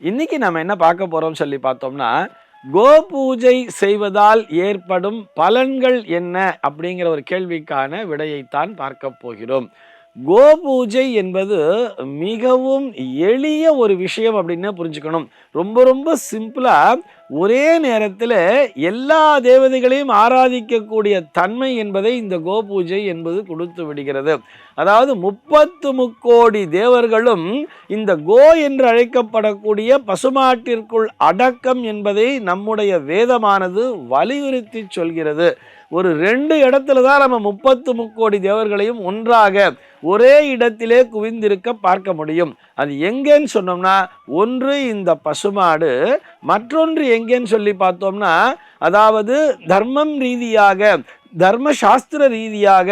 இன்னைக்கு நம்ம என்ன பார்க்க போகிறோம்னு சொல்லி பார்த்தோம்னா கோ பூஜை செய்வதால் ஏற்படும் பலன்கள் என்ன அப்படிங்கிற ஒரு கேள்விக்கான விடையைத்தான் பார்க்க போகிறோம். கோ பூஜை என்பது மிகவும் எளிய ஒரு விஷயம் அப்படின்னு புரிஞ்சுக்கணும். ரொம்ப ரொம்ப சிம்பிளாக ஒரே நேரத்தில் எல்லா தேவதைகளையும் ஆராதிக்கக்கூடிய தன்மை என்பதை இந்த கோ பூஜை என்பது கொடுத்து விடுகிறது. அதாவது முப்பத்து முக்கோடி தேவர்களும் இந்த கோ என்று அழைக்கப்படக்கூடிய பசுமாட்டிற்குள் அடக்கம் என்பதை நம்முடைய வேதமானது வலியுறுத்தி சொல்கிறது. ஒரு ரெண்டு இடத்துல தான் நம்ம முப்பத்து முக்கோடி தேவர்களையும் ஒன்றாக ஒரே இடத்திலே குவிந்திருக்க பார்க்க முடியும். அது எங்கேன்னு சொன்னோம்னா ஒன்று இந்த பசுமாடு மற்றொன்று எங்கேன்னு சொல்லி பார்த்தோம்னா அதாவது தர்மம் ரீதியாக தர்ம சாஸ்திர ரீதியாக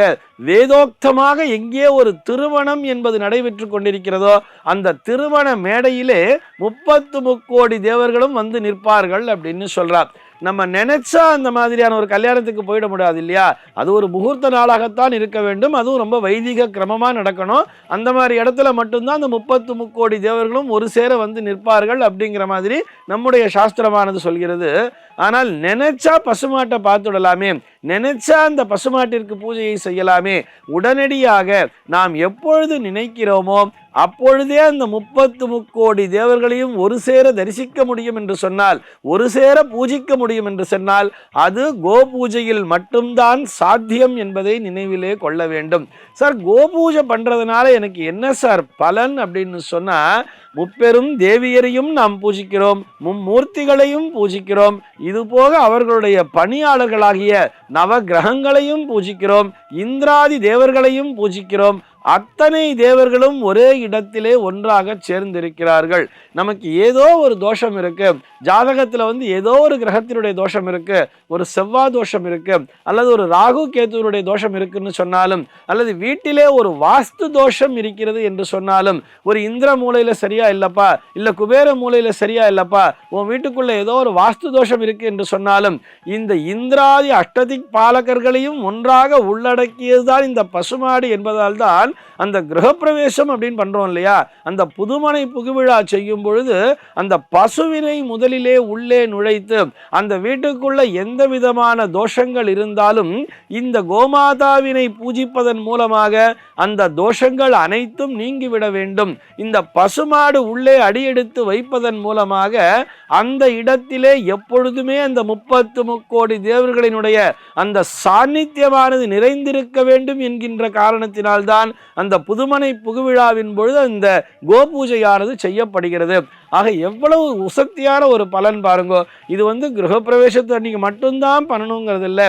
வேதோக்தமாக எங்கே ஒரு திருமணம் என்பது நடைபெற்று கொண்டிருக்கிறதோ அந்த திருமண மேடையிலே முப்பத்து முக்கோடி தேவர்களும் வந்து நிற்பார்கள் அப்படின்னு சொல்கிறார் நம்ம நினைச்சா அந்த மாதிரியான ஒரு கல்யாணத்துக்கு போயிட முடியாது இல்லையா? அது ஒரு முகூர்த்த நாளாகத்தான் இருக்க வேண்டும். அதுவும் ரொம்ப வைதிக கிரமமாக நடக்கணும். அந்த மாதிரி இடத்துல மட்டும்தான் அந்த முப்பத்து முக்கோடி தேவர்களும் ஒரு சேர வந்து நிற்பார்கள் அப்படிங்கிற மாதிரி நம்முடைய சாஸ்திரமானது சொல்கிறது. ஆனால் நினைச்சா பசுமாட்டை பார்த்துடலாமே. நினைச்சா அந்த பசுமாட்டிற்கு பூஜையை செய்யலாமே. உடனடியாக நாம் எப்பொழுது நினைக்கிறோமோ அப்பொழுதே அந்த முப்பத்து முக்கோடி தேவர்களையும் ஒரு சேர தரிசிக்க முடியும் என்று சொன்னால் ஒரு சேர பூஜிக்க முடியும் என்று சொன்னால் அது கோ பூஜையில் மட்டும்தான் சாத்தியம் என்பதை நினைவிலே கொள்ள வேண்டும். சார் கோ பூஜை பண்ணுறதுனால எனக்கு என்ன சார் பலன் அப்படின்னு சொன்னால் முப்பெரும் தேவியரையும் நாம் பூஜிக்கிறோம் மும்மூர்த்திகளையும் பூஜிக்கிறோம். இது போக அவர்களுடைய பணியாளர்களாகிய நவ கிரகங்களையும் பூஜிக்கிறோம் இந்திராதி தேவர்களையும் பூஜிக்கிறோம் அத்தனை தேவர்களும் ஒரே இடத்திலே ஒன்றாக சேர்ந்திருக்கிறார்கள். நமக்கு ஏதோ ஒரு தோஷம் இருக்கு. ஜாதகத்தில் வந்து ஏதோ ஒரு கிரகத்தினுடைய தோஷம் இருக்கு ஒரு செவ்வாய் தோஷம் இருக்கு அல்லது ஒரு ராகு கேத்துவனுடைய தோஷம் இருக்குன்னு சொன்னாலும் அல்லது வீட்டிலே ஒரு வாஸ்து தோஷம் இருக்கிறது என்று சொன்னாலும் ஒரு இந்திர மூலையில சரியா இல்லைப்பா இல்லை குபேர மூலையில் சரியா இல்லைப்பா உன் வீட்டுக்குள்ளே ஏதோ ஒரு வாஸ்து தோஷம் இருக்கு என்று சொன்னாலும் இந்த இந்திராதி அஷ்டதிக் பாலகர்களையும் ஒன்றாக உள்ளடக்கியதுதான் இந்த பசுமாடு என்பதால் தான் அந்த கிரகப்பிரவேசம் அப்படின்னு பண்றோம் இல்லையா? அந்த புதுமனை புகுவிழா செய்யும் பொழுது அந்த பசுவினை முதலில் உள்ளே நுழைத்து அந்த வீட்டுக்குள்ள எந்த விதமான தோஷங்கள் இருந்தாலும் இந்த கோமாதாவினை பூஜிப்பதன் மூலமாக அந்த தோஷங்கள் அனைத்தும் நீங்கிவிட வேண்டும். இந்த பசுமாடு உள்ளே அடியெடுத்து வைப்பதன் மூலமாக அந்த இடத்திலே எப்பொழுதுமே அந்த முப்பத்து முக்கோடி தேவர்களினுடைய அந்த சாநித்தியமானது நிறைந்திருக்க வேண்டும் என்கின்ற காரணத்தினால்தான் அந்த புதுமனை புகுவிழாவின் பொழுது அந்த கோபூஜையானது செய்யப்படுகிறது. ஆக எவ்வளவு உசக்தியான ஒரு பலன் பாருங்கோ. இது வந்து கிரகப்பிரவேசத்தை அன்னைக்கு மட்டும்தான் பண்ணணுங்கிறது இல்லை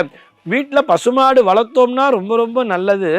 வீட்டில் பசுமாடு வளர்த்தோம்னா ரொம்ப ரொம்ப நல்லது.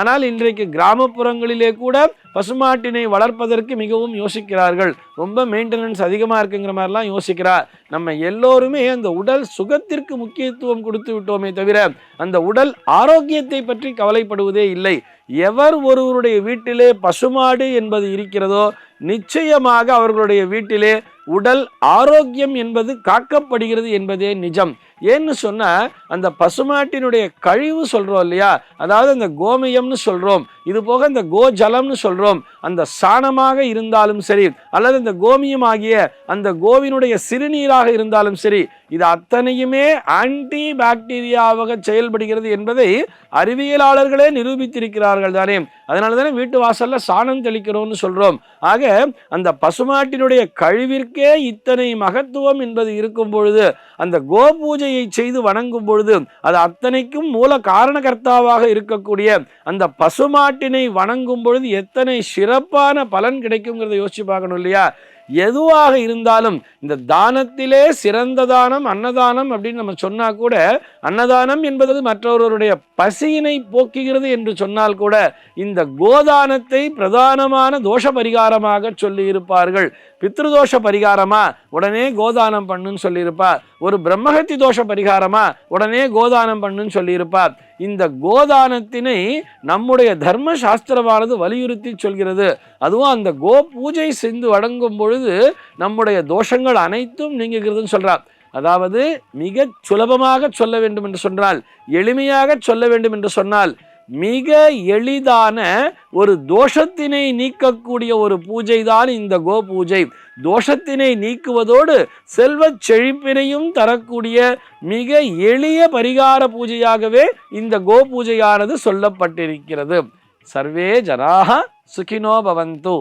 ஆனால் இன்றைக்கு கிராமப்புறங்களிலே கூட பசுமாட்டினை வளர்ப்பதற்கு மிகவும் யோசிக்கிறார்கள். ரொம்ப மெயின்டெனன்ஸ் அதிகமாக இருக்குங்கிற மாதிரிலாம் யோசிக்கிறார் நம்ம எல்லோருமே அந்த உடல் சுகத்திற்கு முக்கியத்துவம் கொடுத்து விட்டோமே தவிர அந்த உடல் ஆரோக்கியத்தை பற்றி கவலைப்படுவதே இல்லை. எவர் ஒருவருடைய வீட்டிலே பசுமாடு என்பது இருக்கிறதோ நிச்சயமாக அவர்களுடைய வீட்டிலே உடல் ஆரோக்கியம் என்பது காக்கப்படுகிறது என்பதே நிஜம். ஏன்னு சொன்னால் அந்த பசுமாட்டினுடைய கழிவு சொல்றோம் இல்லையா? அதாவது அந்த கோமயம்னு சொல்றோம். இது போக இந்த கோஜலம்னு சொல்றோம். அந்த சாணமாக இருந்தாலும் சரி அல்லது இந்த கோமியம் ஆகிய அந்த கோவினுடைய சிறுநீராக இருந்தாலும் சரி இது அத்தனையுமே ஆன்டி பாக்டீரியாவாக செயல்படுகிறது என்பதை அறிவியலாளர்களே நிரூபித்திருக்கிறார்கள் தானே. அதனால தானே வீட்டு வாசல்ல சாணம் தெளிக்கிறோம்னு சொல்றோம். ஆக அந்த பசுமாட்டினுடைய கழிவிற்கே இத்தனை மகத்துவம் என்பது இருக்கும் பொழுது அந்த கோ பூஜையை செய்து வணங்கும் பொழுது அது அத்தனைக்கும் மூல காரணகர்த்தாவாக இருக்கக்கூடிய அந்த பசுமாட்டினை வணங்கும் பொழுது எத்தனை சிறப்பான பலன் கிடைக்குங்கிறத யோசிச்சு பார்க்கணும் இல்லையா? எதுவாக இருந்தாலும் இந்த தானத்திலே சிறந்த தானம் அன்னதானம் அப்படின்னு நம்ம சொன்னால் கூட அன்னதானம் என்பது மற்றவர்களுடைய பசியினை போக்குகிறது என்று சொன்னால் கூட இந்த கோதானத்தை பிரதானமான தோஷ பரிகாரமாக சொல்லியிருப்பார்கள். பித்ருதோஷ பரிகாரமா? உடனே கோதானம் பண்ணுன்னு சொல்லியிருப்பார். ஒரு பிரம்மஹத்தி தோஷ பரிகாரமா? உடனே கோதானம் பண்ணுன்னு சொல்லியிருப்பார். இந்த கோதானத்தினை நம்முடைய தர்ம சாஸ்திரமானது வலியுறுத்தி சொல்கிறது. அதுவும் அந்த கோ பூஜை செய்து வழங்கும் பொழுது நம்முடைய தோஷங்கள் அனைத்தும் நீங்குகிறதுன்னு சொல்கிறார் அதாவது மிக சுலபமாக சொல்ல வேண்டும் என்று சொன்னால் எளிமையாக சொல்ல வேண்டும் என்று சொன்னால் மிக எளிதான ஒரு தோஷத்தினை நீக்கக்கூடிய ஒரு பூஜை தான் இந்த கோ பூஜை தோஷத்தினை நீக்குவதோடு செல்வச் செழிப்பினையும் தரக்கூடிய மிக எளிய பரிகார பூஜையாகவே இந்த கோ பூஜையானது சொல்லப்பட்டிருக்கிறது. சர்வே ஜனாக சுகினோ பவந்து.